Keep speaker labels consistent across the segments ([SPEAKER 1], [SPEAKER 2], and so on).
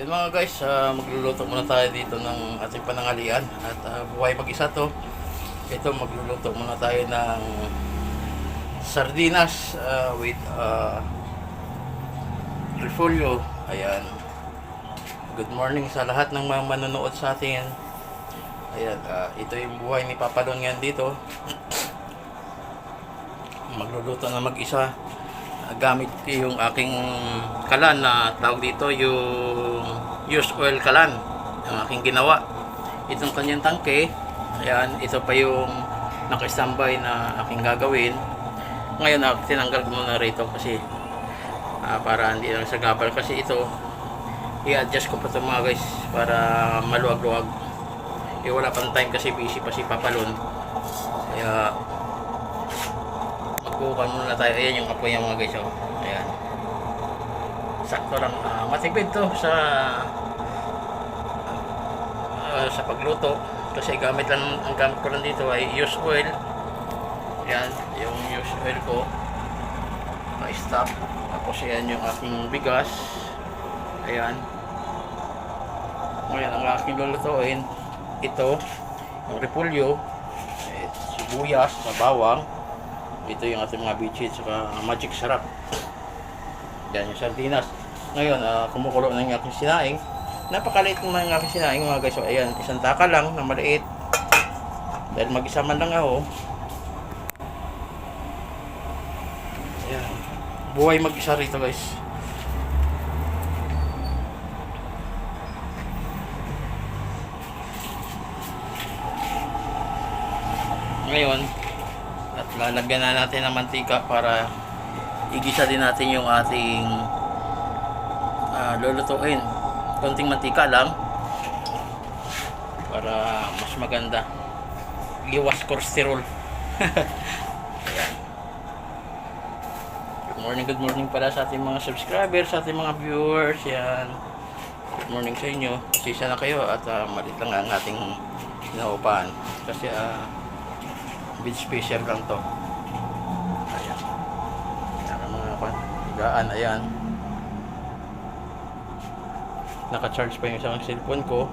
[SPEAKER 1] Yun mga guys, ah, magluluto muna tayo dito ng ating panangalian at ah, buhay mag-isa to. Ito magluluto muna tayo ng sardinas ah, with uh, repolyo. Ayan. Good morning sa lahat ng mga manonood sa atin. Ayan, ah, ito yung buhay ni Papa Don yan dito. Magluluto na mag-isa gamit yung aking kalan na tawag dito yung used oil kalan yung aking ginawa. Itong kanyang tangke ayan ito pa yung naka-standby na aking gagawin. Ngayon ah, tinanggal ko muna rito kasi ah, para hindi lang sa gabal. Kasi ito i-adjust ko pa ito mga guys para maluwag-luwag. Eh wala pang time kasi busy pa si Papalon. Kaya magkukuhan muna tayo. Ayan yung apoy yung mga guys. Oh. Ayan. Sakto lang. ah, matipid to sa ah, sa pagluto. Kasi gamit lang, ang gamit ko lang dito ay used oil. Ayan. Yung used oil ko. Na-stop. Tapos ayan yung aking bigas. Ayan. Ngayon, ang aking lulutuin, ito, yung repolyo, eh, sibuyas, na bawang, ito yung ating mga beaches saka magic sarap. Yan yung sardinas. Ngayon ah, kumukulo na yung aking sinaing. Napakaliit naman yung aking sinaing mga guys. So ayan isang taka lang na maliit. Dahil mag-isa man lang ako. Ayan. Buhay mag-isa rito guys. Ngayon at lalagyan na natin ng mantika para igisa din natin yung ating ah, lulutuin. Konting mantika lang para mas maganda. Iwas cholesterol. Good morning, good morning pala sa ating mga subscribers, sa ating mga viewers. Yan. Good morning sa inyo. Pasisa na kayo at uh, malit lang ang ating naupahan. Kasi ah beach special lang to ayan ayan ang mga higaan ayan. Naka-charge pa yung isang cellphone ko.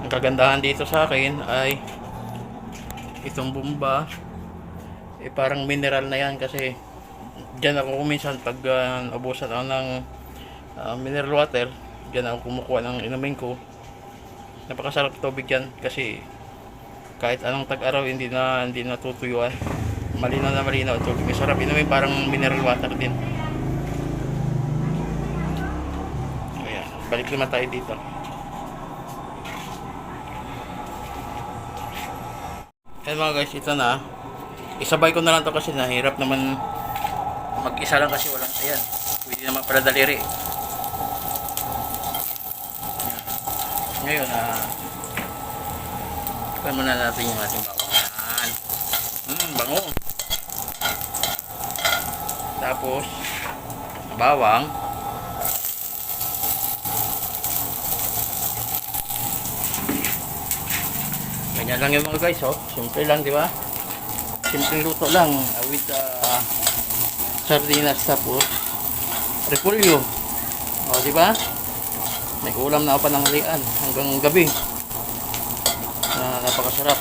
[SPEAKER 1] Ang kagandahan dito sa akin ay itong bomba eh parang mineral na yan kasi dyan ako kuminsan pag uh, abusan ako ng ah, mineral water dyan ako kumukuha ng inumin ko. Napakasarap tubig yan kasi kahit anong tag-araw hindi na hindi natutuyuan malinaw na malinaw tubig. Masarap inumin parang mineral water din. Ayan. Balik naman tayo dito. Ayan mga guys ito na. Isabay ko na lang to kasi nahirap naman mag isa lang kasi walang ayan pwede naman para daliri. Ngayon ah Kuha muna natin yung ating bawangan. Hmm, bango. Tapos, bawang. Ganyan lang yung mga guys, oh. Simple lang, di ba? Simple luto lang. uh, With uh, sardinas tapos repolyo. O, di ba? May ulam na ako pa ng halian hanggang gabi na napakasarap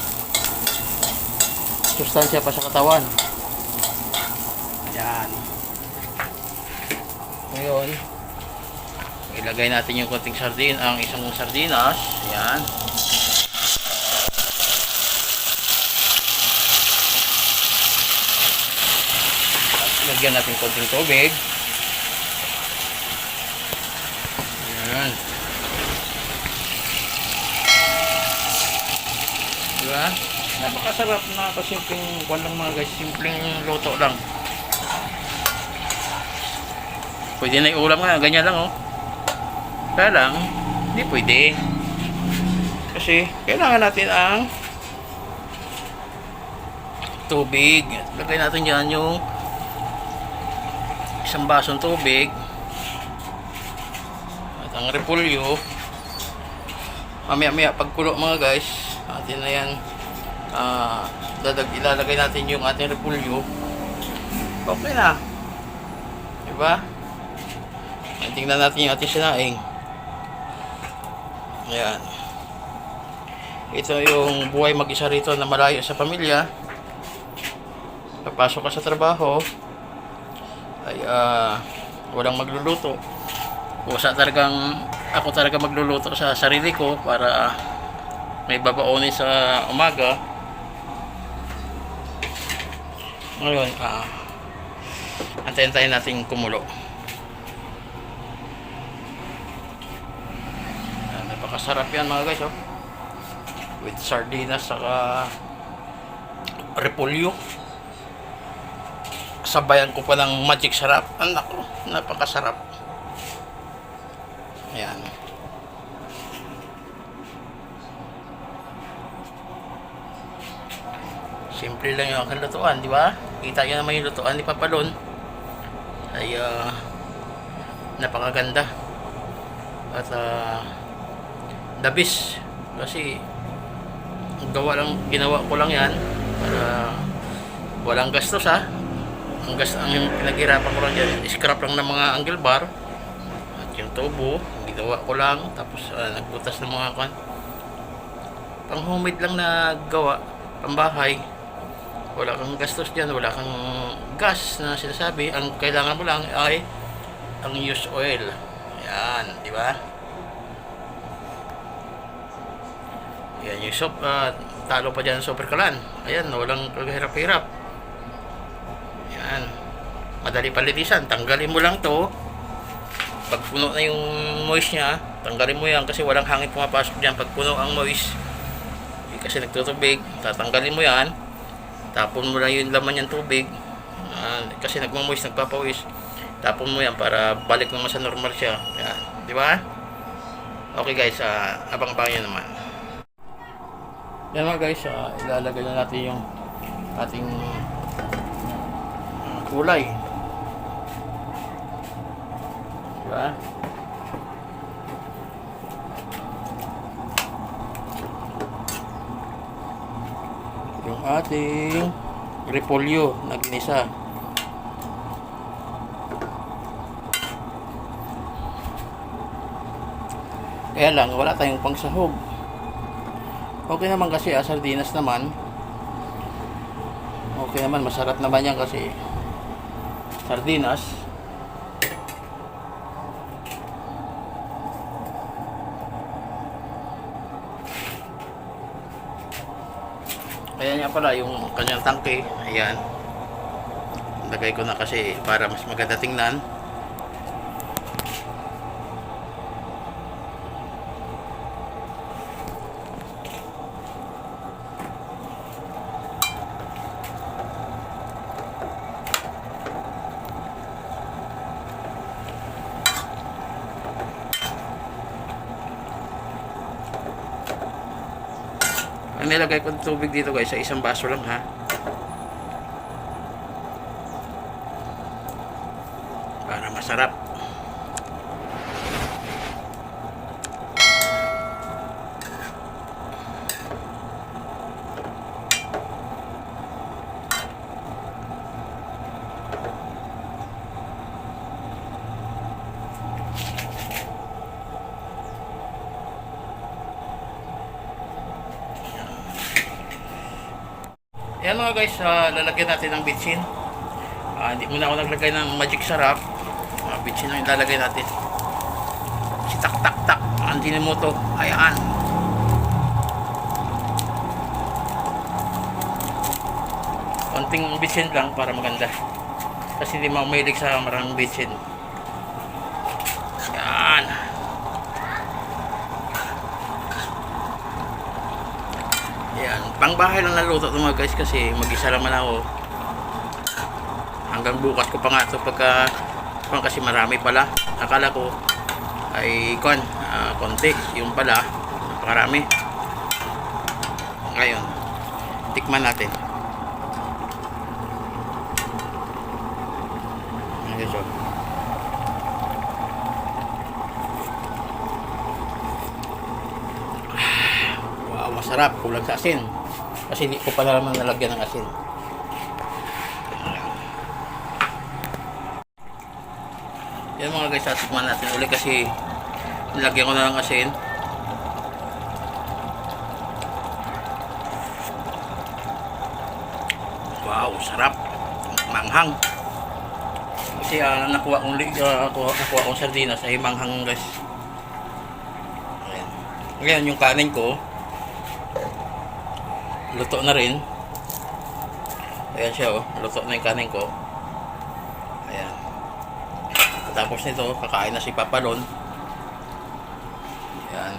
[SPEAKER 1] sustansya pa sa katawan yan ngayon. Ilagay natin yung konting sardin ang isang sardinas. Yan At lagyan natin konting tubig. Yan Di ba? Napakasarap na kasimpleng kwan lang mga guys, simpleng luto lang. Pwede na iulam nga, ganyan lang oh. Kaya lang, hindi pwede. Kasi kailangan natin ang tubig. Lagay natin dyan yung isang basong tubig. At ang repolyo. Mamaya-maya pagkulo mga guys, atin na yan ah dadag ilalagay natin yung ating repolyo okay na diba Tingnan natin yung ating sinaing. Ayan. Ito yung buhay mag-isa rito na malayo sa pamilya. Papasok ka sa trabaho, ay ah, walang magluluto. Kusa talagang ako talaga magluluto sa sarili ko para may babaonin sa umaga. Ngayon, ah, antayin-antayin natin kumulo. Ah, napakasarap yan mga guys, oh. With sardinas saka repolyo. Sabayan ko pa ng magic sarap. Anak ko, napakasarap. Ayan. Simple lang yung aking lutuan, di ba? Kita nyo naman yung lutuan ni Papalon. Ay, ah, napakaganda. At, uh, the best. Kasi, gawa lang, ginawa ko lang yan para walang gastos ha. Ang gas ang pinaghirapan ko lang dyan, scrap lang ng mga angle bar at yung tubo, ginawa ko lang tapos ah, nagbutas ng mga kan pang homemade lang na gawa pambahay wala kang gastos dyan wala kang gas na sinasabi ang kailangan mo lang ay ang used oil yan di ba yan yung soap ah, talo pa dyan super kalan. Ayan walang kaghirap-hirap yan madali palitisan tanggalin mo lang to. Pag puno na yung moist niya tanggalin mo yan kasi walang hangin pumapasok dyan. Pag puno ang moist eh, kasi nagtutubig tatanggalin mo yan. Tapon mo lang yung laman ng tubig. Ah, kasi nagmamoist nagpapawis. Tapon mo yan para balik naman sa normal siya. Yan di ba? Okay guys ah, abang-abang yan naman yan mga guys ah, ilalagay na natin yung ating ah, kulay di ba yung ating repolyo na ginisa. Kaya lang, wala tayong pangsahog. Okay naman kasi, ah, sardinas naman. Okay naman, masarap naman yan kasi sardinas. Ayan nga pala yung kanyang tangke. Ayan. Lagay ko na kasi para mas maganda tingnan. Nilagay ko tubig dito guys, sa isang baso lang ha. Para masarap. Yan mga guys, ah, lalagyan natin ng bitchin. Ah, hindi muna ako naglagay ng magic sarap. Uh, bitchin lang ilalagay natin. Si tak tak tak. Ang mo to. Ayan. Konting bitchin lang para maganda. Kasi hindi mahilig sa maraming bitchin. Yan. Yan, pangbahay lang naluto ito mga guys kasi mag-isa naman ako. Hanggang bukas ko pa nga ito pagka kung kasi marami pala. Akala ko ay kon, ah, konti. Yung pala, napakarami. Ngayon, tikman natin. Ayan guys, oh. Wow, masarap. Kulang sa asin. Kasi hindi ko pala naman nalagyan ng asin. Yan mga guys, tatikman natin uli kasi nilagyan ko na ng asin. Wow, sarap. Manghang. Kasi ah, nakuha kong ah, nakuha, nakuha kong sardinas ay manghang guys. Ayan. Ngayon yung kanin ko luto na rin. Ayan siya oh, luto na yung kanin ko. Ayan. Tapos nito, kakain na si Papalon. Ayan.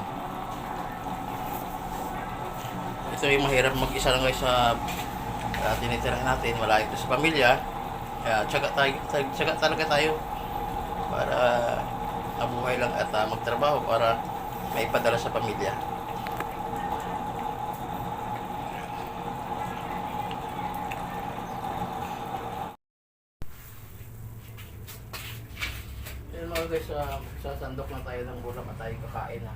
[SPEAKER 1] Ito yung mahirap mag-isa lang guys sa uh, tinitirahan natin, malayo sa pamilya. Kaya tsaga, tayo, tsaga talaga tayo para mabuhay lang at uh, magtrabaho para may padala sa pamilya. Yan mga guys, uh, sasandok na tayo ng bulam at tayo kakain na.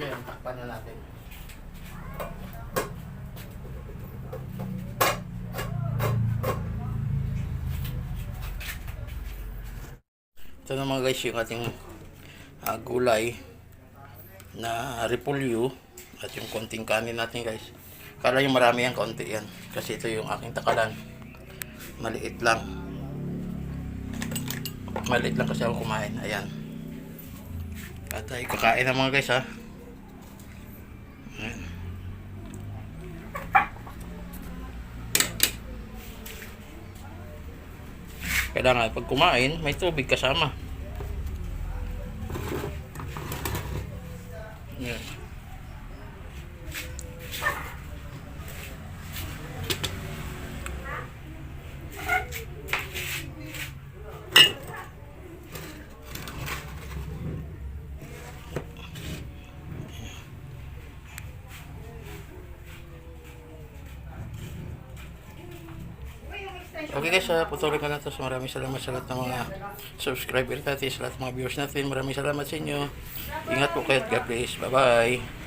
[SPEAKER 1] Ngayon, takpan na natin. Ito na mga guys yung ating ah, gulay na repolyo at yung konting kanin natin guys. Kala yung marami yan, konti yan. Kasi ito yung aking takalan. Maliit lang. Maliit lang kasi ako kumain. Ayan. At ay kakain na mga guys ha. Kailangan pag kumain, may tubig kasama. Yan. Okay guys, uh, patuloy ka na to. So, maraming salamat sa lahat ng mga subscriber natin, sa lahat ng mga viewers natin. Maraming salamat sa inyo. Ingat po kayo at God bless. Bye-bye.